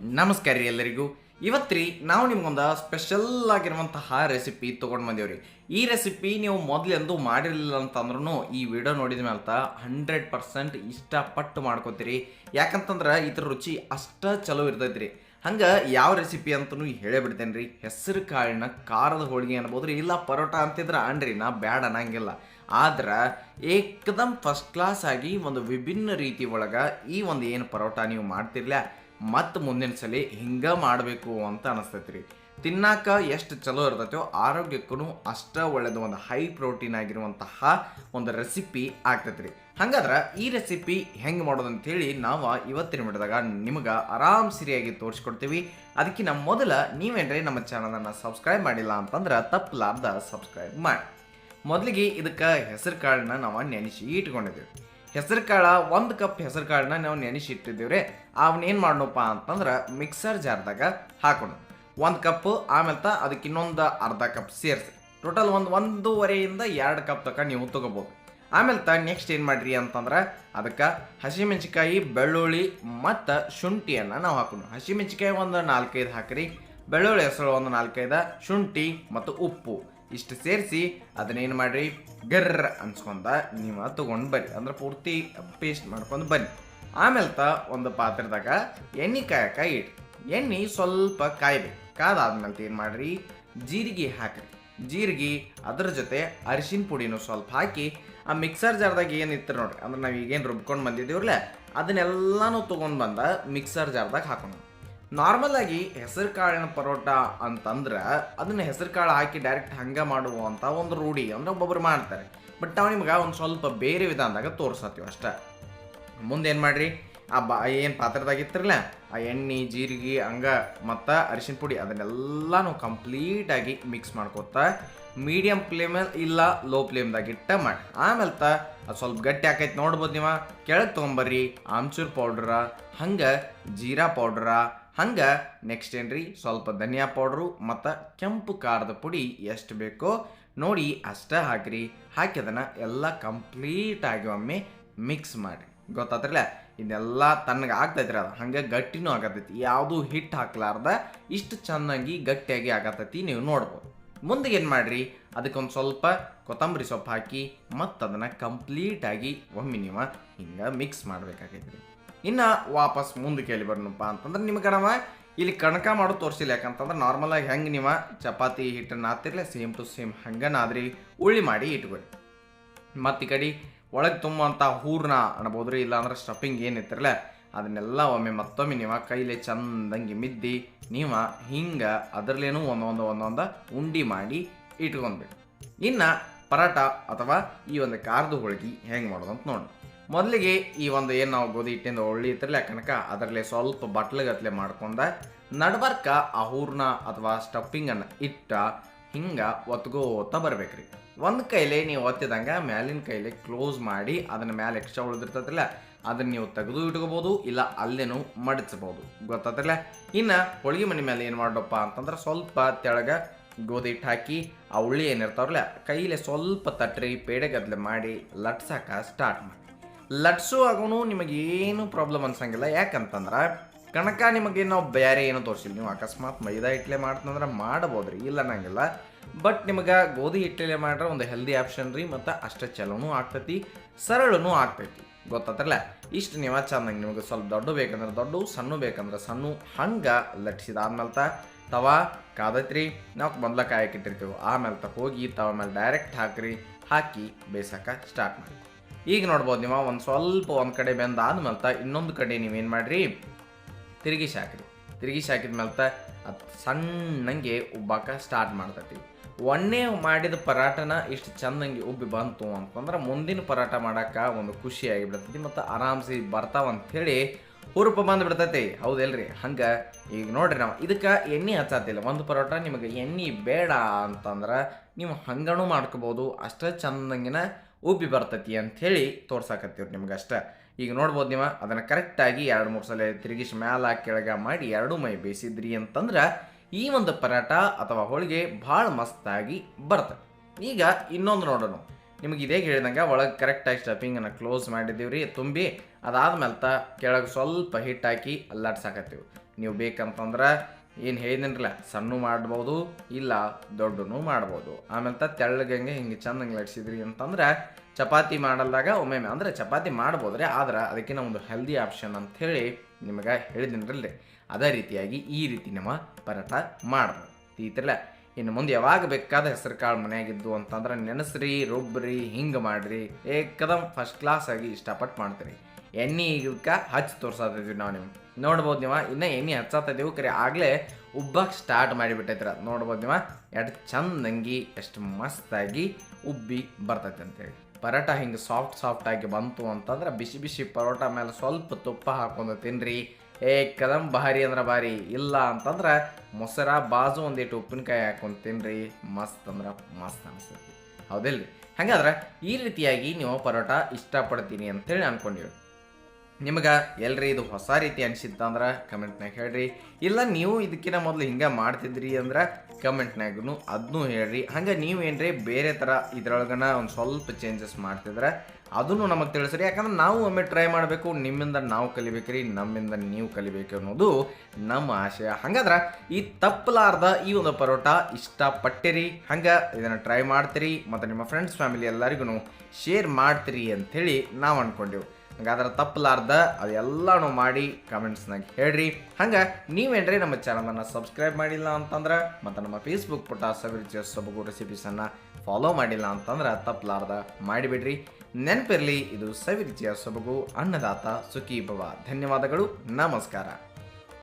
ನಮಸ್ಕಾರ ರೀ ಎಲ್ಲರಿಗೂ. ಇವತ್ತ್ರಿ ನಾವು ನಿಮ್ಗೊಂದು ಸ್ಪೆಷಲ್ ಆಗಿರುವಂತಹ ರೆಸಿಪಿ ತೊಗೊಂಡು ಬಂದೇವ್ರಿ. ಈ ರೆಸಿಪಿ ನೀವು ಮೊದಲೆಂದು ಮಾಡಿರಲಿಲ್ಲ ಅಂತಂದ್ರೂ ಈ ವಿಡಿಯೋ ನೋಡಿದ ಮೇಲೆ ಹಂಡ್ರೆಡ್ ಪರ್ಸೆಂಟ್ ಇಷ್ಟಪಟ್ಟು ಮಾಡ್ಕೋತೀರಿ. ಯಾಕಂತಂದ್ರೆ ಇದ್ರ ರುಚಿ ಅಷ್ಟ ಚಲೋ ಇರ್ತೈತ್ರಿ. ಹಂಗೆ ಯಾವ ರೆಸಿಪಿ ಅಂತಲೂ ಹೇಳೇ ಬಿಡ್ತೇನೆ ರೀ. ಹೆಸರು, ಕಾಳಿನ, ಖಾರದ ಹೋಳಿಗೆ ಅನ್ಬೋದು ರೀ ಇಲ್ಲ ಪರೋಟ ಅಂತಿದ್ರೆ ಅನ್ರಿ, ನಾ ಬ್ಯಾಡ ಅನ್ನಂಗಿಲ್ಲ. ಆದ್ರೆ ಏಕದಮ್ ಫಸ್ಟ್ ಕ್ಲಾಸ್ ಆಗಿ ಒಂದು ವಿಭಿನ್ನ ರೀತಿ ಒಳಗೆ ಈ ಒಂದು ಏನು ಪರೋಟ ನೀವು ಮಾಡ್ತಿರ್ಲ ಮತ್ತು ಮುಂದಿನ ಸಲ ಹಿಂಗೆ ಮಾಡಬೇಕು ಅಂತ ಅನಿಸ್ತೈತಿ ರೀ ತಿನ್ನಾಕ ಎಷ್ಟು ಚಲೋ ಇರ್ತೈತೋ ಆರೋಗ್ಯಕ್ಕೂ ಅಷ್ಟ ಒಳ್ಳೆಯದು ಒಂದು ಹೈ ಪ್ರೋಟೀನ್ ಆಗಿರುವಂತಹ ಒಂದು ರೆಸಿಪಿ ಆಗ್ತೈತೆ ರೀ ಹಂಗಾದ್ರೆ ಈ ರೆಸಿಪಿ ಹೆಂಗೆ ಮಾಡೋದು ಅಂತೇಳಿ ನಾವು ಇವತ್ತಿನ ವಿಡಿಯೋದಾಗ ನಿಮ್ಗೆ ಆರಾಮ್ ಸರಿಯಾಗಿ ತೋರಿಸ್ಕೊಡ್ತೀವಿ. ಅದಕ್ಕಿಂತ ಮೊದಲು ನೀವೇನ್ರಿ ನಮ್ಮ ಚಾನಲನ್ನು ಸಬ್ಸ್ಕ್ರೈಬ್ ಮಾಡಿಲ್ಲ ಅಂತಂದ್ರೆ ತಪ್ಪು ಲಾಭದ ಸಬ್ಸ್ಕ್ರೈಬ್ ಮಾಡಿ. ಮೊದಲಿಗೆ ಇದಕ್ಕೆ ಹೆಸರು ಕಾಳನ್ನ ನಾವು ನೆನೆಸಿ ಇಟ್ಕೊಂಡಿದ್ದೀವಿ. ಹೆಸರು ಕಾಳ ಒಂದು ಕಪ್ ಹೆಸರು ಕಾಳನ್ನ ನಾವು ನೆನೆಸಿ ರೀ ಅವನೇನು ಮಾಡೋಣಪ್ಪ ಅಂತಂದ್ರೆ ಮಿಕ್ಸರ್ ಜಾರ್ದಾಗ ಹಾಕೋಣ. ಒಂದು ಕಪ್ಪು ಆಮೇಲೆ ತ ಅದಕ್ಕೆ ಇನ್ನೊಂದು ಅರ್ಧ ಕಪ್ ಸೇರಿಸಿ. ಟೋಟಲ್ ಒಂದು ಒಂದೂವರೆಯಿಂದ ಎರಡು ಕಪ್ ತಕ ನೀವು ತಗೋಬೋದು. ಆಮೇಲೆ ತ ನೆಕ್ಸ್ಟ್ ಏನು ಮಾಡಿರಿ ಅಂತಂದ್ರೆ ಅದಕ್ಕೆ ಹಸಿಮೆಣ್ಸಿಕಾಯಿ ಬೆಳ್ಳುಳ್ಳಿ ಮತ್ತು ಶುಂಠಿಯನ್ನು ನಾವು ಹಾಕೋಣ. ಹಸಿಮೆಣ್ಸಿಕಾಯಿ ಒಂದು ನಾಲ್ಕೈದು ಹಾಕಿರಿ, ಬೆಳ್ಳುಳ್ಳಿ ಹೆಸರು ಒಂದು ನಾಲ್ಕೈದು, ಶುಂಠಿ ಮತ್ತು ಉಪ್ಪು. ಇಷ್ಟು ಸೇರಿಸಿ ಅದನ್ನೇನು ಮಾಡ್ರಿ? ಗರ್ರ ಅನ್ಸ್ಕೊಂತ ನೀವು ತೊಗೊಂಡು ಬನ್ನಿ ಅಂದ್ರೆ ಪೂರ್ತಿ ಪೇಸ್ಟ್ ಮಾಡ್ಕೊಂಡು ಬನ್ನಿ ಆಮೇಲೆ ತ ಒಂದು ಪಾತ್ರೆದಾಗ ಎಣ್ಣೆ ಕಾಯಕ ಇಡ್ರಿ. ಎಣ್ಣೆ ಸ್ವಲ್ಪ ಕಾಯ್ಬೇಕು. ಕಾದಾದ್ಮೇಲೆ ಏನು ಮಾಡ್ರಿ? ಜೀರಿಗೆ ಹಾಕ್ರಿ. ಜೀರಿಗೆ ಅದ್ರ ಜೊತೆ ಅರಿಶಿನ ಪುಡಿನೂ ಸ್ವಲ್ಪ ಹಾಕಿ ಆ ಮಿಕ್ಸರ್ ಜಾರ್ದಾಗ ಏನು ಇತ್ತು ನೋಡ್ರಿ. ಅಂದ್ರೆ ನಾವು ಈಗೇನು ರುಬ್ಕೊಂಡು ಬಂದಿದ್ದೀವ್ರಲ್ಲ, ಅದನ್ನೆಲ್ಲನೂ ತೊಗೊಂಡು ಬಂದ ಮಿಕ್ಸರ್ ಜಾರ್ದಾಗ ಹಾಕೋಣ. ನಾರ್ಮಲ್ ಆಗಿ ಹೆಸರು ಕಾಳಿನ ಪರೋಟ ಅಂತಂದ್ರೆ ಅದನ್ನ ಹೆಸರು ಕಾಳು ಹಾಕಿ ಡೈರೆಕ್ಟ್ ಹಂಗೆ ಮಾಡುವಂಥ ಒಂದು ರೂಢಿ ಅಂದ್ರೆ ಒಬ್ಬೊಬ್ರು ಮಾಡ್ತಾರೆ. ಬಟ್ ನಾವು ನಿಮ್ಗೆ ಒಂದು ಸ್ವಲ್ಪ ಬೇರೆ ವಿಧಾನದಾಗ ತೋರ್ಸತ್ತೀವಿ ಅಷ್ಟೆ. ಮುಂದೇನು ಮಾಡ್ರಿ? ಆ ಬಾ ಏನು ಪಾತ್ರದಾಗಿತ್ತಿರಲ್ಲ ಆ ಎಣ್ಣೆ, ಜೀರಿಗೆ, ಹಂಗ ಮತ್ತು ಅರಿಶಿನ ಪುಡಿ ಅದನ್ನೆಲ್ಲನೂ ಕಂಪ್ಲೀಟಾಗಿ ಮಿಕ್ಸ್ ಮಾಡ್ಕೊತಾ ಮೀಡಿಯಮ್ ಫ್ಲೇಮ್ ಇಲ್ಲ ಲೋ ಫ್ಲೇಮ್ದಾಗ ಇಟ್ಟ ಮಾಡಿ. ಆಮೇಲೆ ತ ಅದು ಸ್ವಲ್ಪ ಗಟ್ಟಿ ಆಕೈತೆ ನೋಡ್ಬೋದು ನೀವು. ಕೆಳಗೆ ತೊಗೊಂಬರ್ರಿ ಆಮ್ಚೂರ್ ಪೌಡ್ರ ಹಂಗೆ ಜೀರಾ ಪೌಡ್ರ ಹಂಗೆ ನೆಕ್ಸ್ಟ್ ಏನ್ರಿ? ಸ್ವಲ್ಪ ಧನಿಯಾ ಪೌಡ್ರು ಮತ್ತು ಕೆಂಪು ಖಾರದ ಪುಡಿ ಎಷ್ಟು ಬೇಕೋ ನೋಡಿ ಅಷ್ಟೇ ಹಾಕ್ರಿ. ಹಾಕಿ ಅದನ್ನು ಎಲ್ಲ ಕಂಪ್ಲೀಟಾಗಿ ಒಮ್ಮೆ ಮಿಕ್ಸ್ ಮಾಡಿ ಗೊತ್ತಾತ್ರಲ್ಲ? ಇದೆಲ್ಲ ತಣ್ಣಗೆ ಆಗ್ತೈತ್ರಿ ಅದು. ಹಂಗೆ ಗಟ್ಟಿನೂ ಆಗತೈತಿ. ಯಾವುದೂ ಹಿಟ್ಟು ಹಾಕ್ಲಾರ್ದ ಇಷ್ಟು ಚೆನ್ನಾಗಿ ಗಟ್ಟಿಯಾಗಿ ಆಗತೈತಿ ನೀವು ನೋಡ್ಬೋದು. ಮುಂದೆ ಏನು ಮಾಡ್ರಿ? ಅದಕ್ಕೊಂದು ಸ್ವಲ್ಪ ಕೊತ್ತಂಬರಿ ಸೊಪ್ಪು ಹಾಕಿ ಮತ್ತು ಅದನ್ನು ಕಂಪ್ಲೀಟಾಗಿ ಒಮ್ಮೆ ನೀವು ಹಿಂಗೆ ಮಿಕ್ಸ್ ಮಾಡ್ಬೇಕಾಗೈತ್ರಿ. ಇನ್ನು ವಾಪಸ್ ಮುಂದೆ ಕೇಳಿ ಬರ್ನಪ್ಪ ಅಂತಂದ್ರೆ ನಿಮಗೆ ನಾವು ಇಲ್ಲಿ ಕಣಕ ಮಾಡೋ ತೋರಿಸಿಲ್ಲ. ಯಾಕಂತಂದ್ರೆ ನಾರ್ಮಲಾಗಿ ಹೆಂಗೆ ನೀವು ಚಪಾತಿ ಹಿಟ್ಟನ್ನು ಹಾಕ್ತಿರ್ಲ ಸೇಮ್ ಟು ಸೇಮ್ ಹಂಗನಾದ್ರಿ ಉಳ್ಳಿ ಮಾಡಿ ಇಟ್ಕೊಳ್ಳಿ ಮತ್ತು ಈ ಕಡೆ ಒಳಗೆ ತುಂಬುವಂಥ ಹೂರ್ಣ ಅನ್ಬೋದು ರೀ ಇಲ್ಲಾಂದ್ರೆ ಸ್ಟಫಿಂಗ್ ಏನಿತ್ತಿರಲ್ಲ ಅದನ್ನೆಲ್ಲ ಒಮ್ಮೆ ಮತ್ತೊಮ್ಮೆ ನೀವು ಕೈಲಿ ಚಂದಂಗೆ ಮಿದ್ದಿ, ನೀವು ಹಿಂಗೆ ಅದರಲ್ಲೇನೂ ಒಂದೊಂದು ಒಂದೊಂದು ಉಂಡಿ ಮಾಡಿ ಇಟ್ಕೊಂಡ್ಬಿಡಿ. ಇನ್ನು ಪರಾಟ ಅಥವಾ ಈ ಒಂದು ಕಾರ್ದು ಹೋಳಿಗೆ ಹೆಂಗೆ ಮಾಡೋದು ಅಂತ ನೋಡಿ ಮೊದಲಿಗೆ ಈ ಒಂದು ಏನು ನಾವು ಗೋಧಿ ಹಿಟ್ಟಿಂದ ಒಳ್ಳಿ ಇತ್ತಿರಲ್ಲ ಕನಕ ಅದರಲ್ಲೇ ಸ್ವಲ್ಪ ಬಟ್ಲಗತ್ಲೆ ಮಾಡ್ಕೊಂಡ ನಡ್ಬರ್ಕ ಆ ಹೂರ್ಣ ಅಥವಾ ಸ್ಟಫಿಂಗನ್ನು ಇಟ್ಟ ಹಿಂಗೆ ಒತ್ಕೋತ ಬರ್ಬೇಕ್ರಿ. ಒಂದು ಕೈಲೇ ನೀವು ಒತ್ತಿದಂಗೆ ಮ್ಯಾಲಿನ ಕೈಲಿ ಕ್ಲೋಸ್ ಮಾಡಿ ಅದನ್ನ ಮ್ಯಾಲೆ ಎಕ್ಸ್ಟ್ರಾ ಉಳಿದಿರ್ತದಲ್ಲ ಅದನ್ನ ನೀವು ತೆಗೆದು ಇಟ್ಕೋಬೋದು ಇಲ್ಲ ಅಲ್ಲೇನು ಮಡಚಬಹುದು ಗೊತ್ತಾತಿಲ್ಲ ಇನ್ನು ಹೋಳಿಗೆ ಮನೆ ಮೇಲೆ ಏನು ಮಾಡಪ್ಪ ಅಂತಂದ್ರೆ ಸ್ವಲ್ಪ ತೆಳಗೆ ಗೋಧಿ ಹಿಟ್ಟು ಹಾಕಿ ಆ ಉಳ್ಳಿ ಏನಿರ್ತಾವ್ರಲ್ಲ ಕೈಲೇ ಸ್ವಲ್ಪ ತಟ್ರಿ ಪೇಡೆಗದ್ಲೆ ಮಾಡಿ ಲಟ್ಸಕ ಸ್ಟಾರ್ಟ್ ಮಾಡಿ ಲಟ್ಸು ನಿಮಗೆ ಏನು ಪ್ರಾಬ್ಲಮ್ ಅನ್ಸಂಗಿಲ್ಲ. ಯಾಕಂತಂದ್ರೆ ಕಣಕ ನಿಮಗೆ ನಾವು ಬೇರೆ ಏನು ತೋರಿಸಿಲ್ಲ ನೀವು ಅಕಸ್ಮಾತ್ ಮೈದಾ ಹಿಟ್ಲೆ ಮಾಡ್ತಂದ್ರೆ ಮಾಡ್ಬೋದು ರೀ ಇಲ್ಲ ಅನ್ನಂಗಿಲ್ಲ. ಬಟ್ ನಿಮಗೆ ಗೋಧಿ ಹಿಟ್ಟಲೆ ಮಾಡ್ರೆ ಒಂದು ಹೆಲ್ದಿ ಆಪ್ಷನ್ ರೀ, ಮತ್ತು ಅಷ್ಟೇ ಚಲೋನೂ ಆಗ್ತೈತಿ, ಸರಳನೂ ಆಗ್ತೈತಿ. ಗೊತ್ತಾತ್ರಲ್ಲ? ಇಷ್ಟು ನೀವು ಚಂದಂಗೆ ನಿಮಗೆ ಸ್ವಲ್ಪ ದೊಡ್ಡ ಬೇಕಂದ್ರೆ ದೊಡ್ಡ ಸಣ್ಣ ಬೇಕಂದ್ರೆ ಸಣ್ಣ, ಹಂಗೆ ಲಟ್ಸಿದಾದ್ಮೇಲೆ ತ ತವಾ, ಕಾದೈತ್ರಿ, ನಾವು ಮೊದ್ಲ ಕಾಯಕ್ಕೆ ಇಟ್ಟಿರ್ತೀವಿ, ಆಮೇಲೆ ತ ಹೋಗಿ ತವ ಮೇಲೆ ಡೈರೆಕ್ಟ್ ಹಾಕ್ರಿ, ಹಾಕಿ ಬೇಯಿಸೋಕೆ ಸ್ಟಾರ್ಟ್ ಮಾಡಿ. ಈಗ ನೋಡ್ಬೋದು ನೀವು, ಒಂದು ಸ್ವಲ್ಪ ಒಂದು ಕಡೆ ಬೆಂದಾದ್ಮೇಲೆ ಇನ್ನೊಂದು ಕಡೆ ನೀವೇನು ಮಾಡಿರಿ? ತಿರುಗಿಸಿ ಹಾಕಿರಿ ತಿರುಗಿಸಿ ಹಾಕಿದ ಮೇಲೆ ಅದು ಸಣ್ಣಂಗೆ ಉಬ್ಬಾಕ ಸ್ಟಾರ್ಟ್ ಮಾಡ್ತೈತಿ. ಒಣ್ಣೆ ಮಾಡಿದ ಪರಾಟನ ಇಷ್ಟು ಚಂದಂಗೆ ಉಬ್ಬಿ ಬಂತು ಅಂತಂದ್ರೆ ಮುಂದಿನ ಪರಾಟ ಮಾಡಕ್ಕೆ ಒಂದು ಖುಷಿಯಾಗಿ ಬಿಡ್ತೈತಿ ಮತ್ತು ಆರಾಮ್ಸಿ ಬರ್ತಾವ ಹುರುಪು ಬಂದು ಬಂದ್ಬಿಡ್ತೈತಿ ಹೌದಲ್ರಿ? ಹಂಗೆ ಈಗ ನೋಡ್ರಿ ನಾವು, ಇದಕ್ಕೆ ಎಣ್ಣೆ ಹಚ್ಚತ್ತಿಲ್ಲ. ಒಂದು ಪರೋಟ ನಿಮಗೆ ಎಣ್ಣೆ ಬೇಡ ಅಂತಂದ್ರೆ ನೀವು ಹಂಗನೂ ಮಾಡ್ಕೋಬೋದು. ಅಷ್ಟೇ ಚಂದಂಗಿನ ಉಬ್ಬಿ ಬರ್ತತಿ ಅಂಥೇಳಿ ತೋರ್ಸಾಕತ್ತೀವ್ರಿ ನಿಮ್ಗೆ ಅಷ್ಟೇ ಈಗ ನೋಡ್ಬೋದು ನೀವು, ಅದನ್ನು ಕರೆಕ್ಟಾಗಿ ಎರಡು ಮೂರು ಸಲ ತಿರುಗಿಸಿ ಮ್ಯಾಲ ಕೆಳಗೆ ಮಾಡಿ ಎರಡೂ ಮೈ ಬೇಯಿಸಿದ್ರಿ ಅಂತಂದ್ರೆ ಈ ಒಂದು ಪರಾಟ ಅಥವಾ ಹೋಳಿಗೆ ಭಾಳ ಮಸ್ತಾಗಿ ಬರ್ತದೆ ಈಗ ಇನ್ನೊಂದು ನೋಡೋಣ. ನಿಮಗೆ ಇದೇ ಹೇಳಿದಂಗೆ ಒಳಗೆ ಕರೆಕ್ಟಾಗಿ ಸ್ಟಫಿಂಗನ್ನು ಕ್ಲೋಸ್ ಮಾಡಿದ್ದೀವಿ ತುಂಬಿ ಅದಾದ್ಮೇಲೆ ತ ಕೆಳಗೆ ಸ್ವಲ್ಪ ಹಿಟ್ ಹಾಕಿ ಲಟ್ಸಾಕತ್ತೀವಿ ನೀವು ಬೇಕಂತಂದ್ರೆ ಏನು ಹೇಳಿದ್ನಲ್ಲ ಸಣ್ಣ ಮಾಡ್ಬೋದು ಇಲ್ಲ ದೊಡ್ಡನು ಮಾಡ್ಬೋದು. ಆಮೇಲೆ ತೆಳ್ಳಗಂಗೆ ಹಿಂಗೆ ಚಂದಂಗೆ ಲಟ್ಸಿದ್ರಿ ಅಂತಂದ್ರೆ ಚಪಾತಿ ಮಾಡಲ್ದಾಗ ಒಮ್ಮೆ ಅಂದ್ರೆ ಚಪಾತಿ ಮಾಡ್ಬೋದ್ರಿ, ಆದ್ರೆ ಅದಕ್ಕಿಂತ ಒಂದು ಹೆಲ್ದಿ ಆಪ್ಷನ್ ಅಂತ ಹೇಳಿ ನಿಮಗೆ ಹೇಳಿದಿನ್ರಲ್ರಿ ಅದೇ ರೀತಿಯಾಗಿ ಈ ರೀತಿ ನಮ್ಮ ಪರೋಟ ಮಾಡ್ಬೋದು. ತೀತಿರಲ್ಲ ಇನ್ನು ಮುಂದೆ ಯಾವಾಗ ಬೇಕಾದ ಹೆಸರು ಕಾಳು ಮನೆಯಾಗಿದ್ದು ಅಂತಂದ್ರೆ ನೆನೆಸ್ರಿ, ರುಬ್ಬ್ರಿ, ಹಿಂಗೆ ಮಾಡ್ರಿ. ಏಕದಮ್ ಫಸ್ಟ್ ಕ್ಲಾಸ್ ಆಗಿ ಇಷ್ಟಪಟ್ಟು ಮಾಡ್ತೀರಿ. ಎಣ್ಣೆ ಈಗ ಹಚ್ಚಿ ತೋರ್ಸತ್ತಿದ್ವಿ ನಾವು ನಿಮ್ಗೆ. ನೋಡ್ಬೋದು ನೀವು, ಇನ್ನೂ ಎಣ್ಣೆ ಹಚ್ಚತ್ತಿದ್ದೀವಿ ಕರೆ ಆಗಲೇ ಉಬ್ಬಕ್ಕೆ ಸ್ಟಾರ್ಟ್ ಮಾಡಿಬಿಟ್ಟೈತ್ರ ನೋಡ್ಬೋದು ನೀವು ಎಷ್ಟು ಚಂದಂಗಿ ಎಷ್ಟು ಮಸ್ತಾಗಿ ಉಬ್ಬಿ ಬರ್ತೈತೆ ಅಂತೇಳಿ. ಪರೋಟ ಹಿಂಗೆ ಸಾಫ್ಟ್ ಸಾಫ್ಟ್ ಆಗಿ ಬಂತು ಅಂತಂದ್ರೆ ಬಿಸಿ ಬಿಸಿ ಪರೋಟ ಮೇಲೆ ಸ್ವಲ್ಪ ತುಪ್ಪ ಹಾಕೊಂಡು ತಿನ್ರಿ. ಕದಂ ಭಾರಿ ಅಂದ್ರೆ ಭಾರಿ. ಇಲ್ಲ ಅಂತಂದ್ರೆ ಮೊಸರ, ಬಾಜು ಒಂದಿಟ್ಟು ಉಪ್ಪಿನಕಾಯಿ ಹಾಕೊಂಡು ತಿನ್ರಿ. ಮಸ್ತ್ ಅಂದ್ರೆ ಮಸ್ತ್ ಅನಿಸ್ತೈತಿ. ಹೌದಿಲ್ರಿ? ಹಾಗಾದ್ರೆ ಈ ರೀತಿಯಾಗಿ ನೀವು ಪರೋಟ ಇಷ್ಟಪಡ್ತೀನಿ ಅಂತೇಳಿ ಅನ್ಕೊಂಡಿವಿ. ನಿಮಗೆ ಎಲ್ರಿ ಇದು ಹೊಸ ರೀತಿ ಅನಿಸಿತ್ತಂದ್ರೆ ಕಮೆಂಟ್ನಾಗ ಹೇಳ್ರಿ. ಇಲ್ಲ ನೀವು ಇದಕ್ಕಿಂತ ಮೊದಲು ಹಿಂಗೆ ಮಾಡ್ತಿದ್ರಿ ಅಂದ್ರೆ ಕಮೆಂಟ್ನಾಗೂ ಅದನ್ನೂ ಹೇಳ್ರಿ. ಹಂಗೆ ನೀವು ಏನ್ರಿ ಬೇರೆ ಥರ ಇದ್ರೊಳಗನ ಒಂದು ಸ್ವಲ್ಪ ಚೇಂಜಸ್ ಮಾಡ್ತಿದ್ರೆ ಅದನ್ನು ನಮಗೆ ತಿಳಿಸ್ರಿ. ಯಾಕಂದ್ರೆ ನಾವು ಒಮ್ಮೆ ಟ್ರೈ ಮಾಡಬೇಕು, ನಿಮ್ಮಿಂದ ನಾವು ಕಲಿಬೇಕ್ರಿ, ನಮ್ಮಿಂದ ನೀವು ಕಲಿಬೇಕು ಅನ್ನೋದು ನಮ್ಮ ಆಶಯ. ಹಂಗಾದ್ರೆ ಈ ತಪ್ಪಲಾರ್ದ ಈ ಒಂದು ಪರೋಟ ಇಷ್ಟಪಟ್ಟಿರಿ. ಹಂಗೆ ಇದನ್ನು ಟ್ರೈ ಮಾಡ್ತೀರಿ. ಮತ್ತು ನಿಮ್ಮ ಫ್ರೆಂಡ್ಸ್ ಫ್ಯಾಮಿಲಿ ಎಲ್ಲರಿಗೂ ಶೇರ್ ಮಾಡ್ತೀರಿ ಅಂಥೇಳಿ ನಾವು ಅಂದ್ಕೊಂಡೆವು ಹಂಗಾದ್ರೆ ತಪ್ಪಲಾರ್ದ ಅದೆಲ್ಲನೂ ಮಾಡಿ ಕಮೆಂಟ್ಸ್ನಾಗ ಹೇಳ್ರಿ. ಹಂಗೆ ನೀವೇನ್ರಿ ನಮ್ಮ ಚಾನಲನ್ನು ಸಬ್ಸ್ಕ್ರೈಬ್ ಮಾಡಿಲ್ಲ ಅಂತಂದ್ರೆ ಮತ್ತು ನಮ್ಮ ಫೇಸ್ಬುಕ್ ಪುಟ ಸವಿರುಚಿಯ ಸೊಬಗು ರೆಸಿಪೀಸನ್ನು ಫಾಲೋ ಮಾಡಿಲ್ಲ ಅಂತಂದ್ರೆ ತಪ್ಪಲಾರ್ದ ಮಾಡಿಬಿಡ್ರಿ. ನೆನಪಿರಲಿ, ಇದು ಸವಿರುಚಿಯ ಸೊಬಗು ಅನ್ನದಾತ ಸುಖಿ ಭವ ಧನ್ಯವಾದಗಳು, ನಮಸ್ಕಾರ.